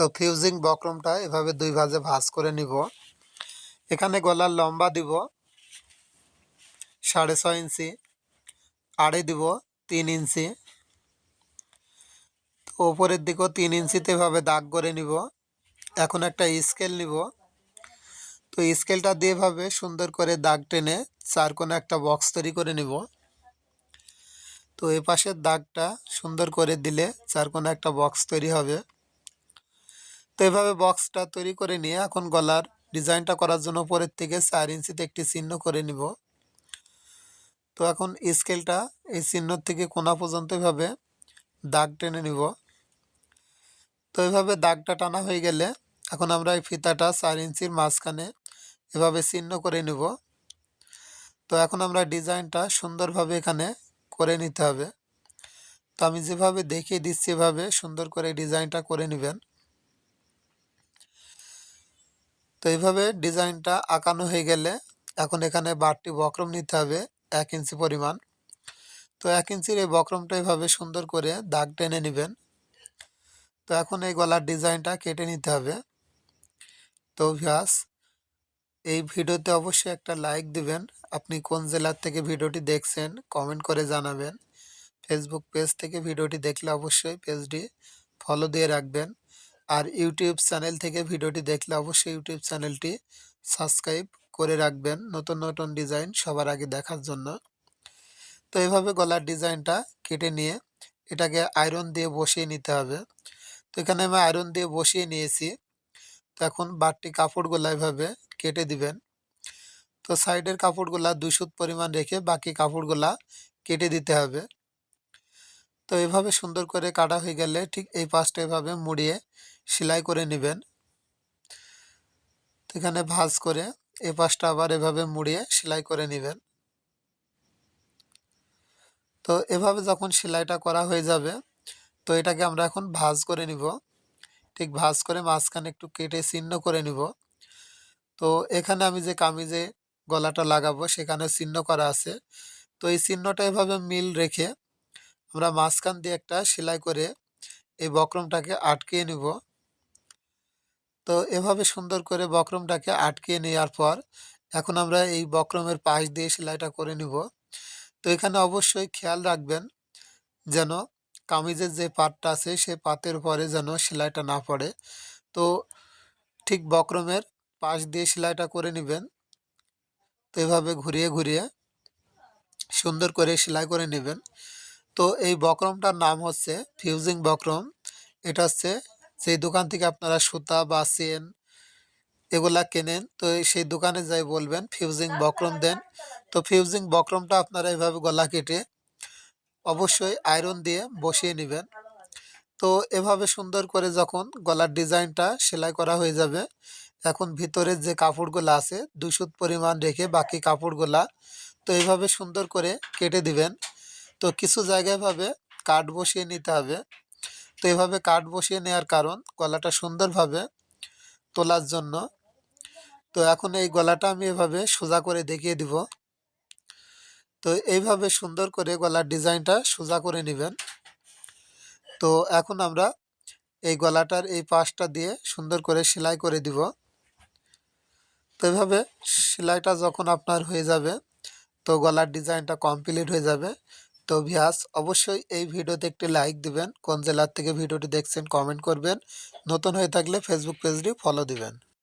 তো ফিউজিং বক্রমটা এভাবে দুই ভাজে ভাঁজ করে নিব। এখানে গলার লম্বা দিব, সাড়ে ছয় ইঞ্চি, আড়ে দিব, তিন ইঞ্চি। তো ওপরের দিকেও তিন ইঞ্চিতে এভাবে দাগ করে নিব। এখন একটা স্কেল নিব। তো স্কেলটা দিয়ে এভাবে সুন্দর করে দাগ টেনে চার কোণে একটা বক্স তৈরি করে নিব। তো এ পাশের দাগটা সুন্দর করে দিলে চার কোণে একটা বক্স তৈরি হবে। তো এভাবে বক্সটা তৈরি করে নিয়ে এখন গলার ডিজাইনটা করার জন্য উপরের থেকে চার ইঞ্চিতে একটি চিহ্ন করে নিব। তো এখন স্কেলটা এই চিহ্ন থেকে কোনা পর্যন্ত এভাবে দাগ টেনে নিব। তো এভাবে দাগটা টানা হয়ে গেলে এখন আমরা এই ফিতাটা চার ইঞ্চির মাঝখানে এভাবে চিহ্ন করে নিব। তো এখন আমরা ডিজাইনটা সুন্দরভাবে এখানে করে নিতে হবে। তো আমি যেভাবে দেখিয়ে দিচ্ছি এভাবে সুন্দর করে ডিজাইনটা করে নেবেন। তো এইভাবে ডিজাইনটা আঁকানো হয়ে গেলে এখন এখানে বারটি বক্রম নিতে হবে, এক ইঞ্চি পরিমাণ। তো এক ইঞ্চির এই বক্রমটা এভাবে সুন্দর করে দাগ টেনে নেবেন। তো এখন এই গলার ডিজাইনটা কেটে নিতে হবে। তো ভিয়াস এই ভিডিওতে অবশ্যই একটা লাইক দিবেন। আপনি কোন জেলার থেকে ভিডিওটি দেখছেন, কমেন্ট করে জানাবেন। ফেসবুক পেজ থেকে ভিডিওটি দেখলে অবশ্যই পেজটি ফলো দিয়ে রাখবেন। আর ইউটিউব চ্যানেল থেকে ভিডিওটি দেখলে অবশ্যই ইউটিউব চ্যানেলটি সাবস্ক্রাইব করে রাখবেন নতুন নতুন ডিজাইন সবার আগে দেখার জন্য। তো এভাবে গলার ডিজাইনটা কেটে নিয়ে এটাকে আয়রন দিয়ে বসিয়ে নিতে হবে। তো এখানে আমি আয়রন দিয়ে বসিয়ে নিয়েছি। তো এখন বাড়তি কাপড়গুলো এভাবে কেটে দিবেন। তো সাইডের কাপড়গুলা দুই সুত পরিমাণ রেখে বাকি কাপড়গুলা কেটে দিতে হবে। তো এভাবে সুন্দর করে কাটা হয়ে গেলে ঠিক এই পাশটা এভাবে মুড়িয়ে সেলাই করে নেবেন। এখানে ভাঁজ করে এই পাশটা আবার এভাবে মুড়িয়ে সেলাই করে নেবেন। তো এভাবে যখন সেলাইটা করা হয়ে যাবে, তো এটাকে আমরা এখন ভাঁজ করে নিব। ঠিক ভাঁজ করে মাঝখানে একটু কেটে চিহ্ন করে নিব। তো এখানে আমি যে কামিজে গলাটা লাগাবো সেখানে চিহ্ন করা আছে। তো এই চিহ্নটা এভাবে মিল রেখে আমরা মাঝখান দিয়ে একটা সেলাই করে এই বক্রমটাকে আটকিয়ে নিব। তো এভাবে সুন্দর করে বক্রমটাকে আটকে নেওয়ার পর এখন আমরা এই বক্রমের পাশ দিয়ে সেলাইটা করে নিব। তো এখানে অবশ্যই খেয়াল রাখবেন যেন কামিজের যে পাটটা আছে সে পাতের পরে যেন সেলাইটা না পড়ে। তো ঠিক বক্রমের পাশ দিয়ে সেলাইটা করে নেবেন। তো এভাবে ঘুরিয়ে ঘুরিয়ে সুন্দর করে সেলাই করে নেবেন। তো এই বক্রমটার নাম হচ্ছে ফিউজিং বক্রম। এটা হচ্ছে সেই দোকান থেকে আপনারা সুতা বা চেন এগুলা কেনেন, তো সেই দোকানে যাই বলবেন, ফিউজিং বক্রম দেন। তো ফিউজিং বক্রমটা আপনারা এভাবে গলা কেটে অবশ্যই আয়রন দিয়ে বসিয়ে নেবেন। তো এভাবে সুন্দর করে যখন গলার ডিজাইনটা সেলাই করা হয়ে যাবে, এখন ভিতরের যে কাপড়গুলো আছে দুই পরিমাণ রেখে বাকি কাপড়গুলা, তো এইভাবে সুন্দর করে কেটে দিবেন। তো কিছু জায়গায় ভাবে কাঠ বসিয়ে নিতে হবে। তো এভাবে কাঠ বসিয়ে নেওয়ার কারণ গলাটা সুন্দরভাবে তোলার জন্য। তো এখন এই গলাটা আমি এভাবে সোজা করে দেখিয়ে দিব। তো এইভাবে সুন্দর করে গলার ডিজাইনটা সোজা করে নেবেন। তো এখন আমরা এই গলাটার এই পাশটা দিয়ে সুন্দর করে সেলাই করে দিব। তো এভাবে সেলাইটা যখন আপনার হয়ে যাবে, তো গলার ডিজাইনটা কমপ্লিট হয়ে যাবে। তো ভিয়াস, অবশ্যই এই ভিডিওতে একটি লাইক দিবেন। কোন জেলার থেকে ভিডিওটি দেখছেন কমেন্ট করবেন। নতুন হয়ে থাকলে ফেসবুক পেজটি ফলো দিবেন।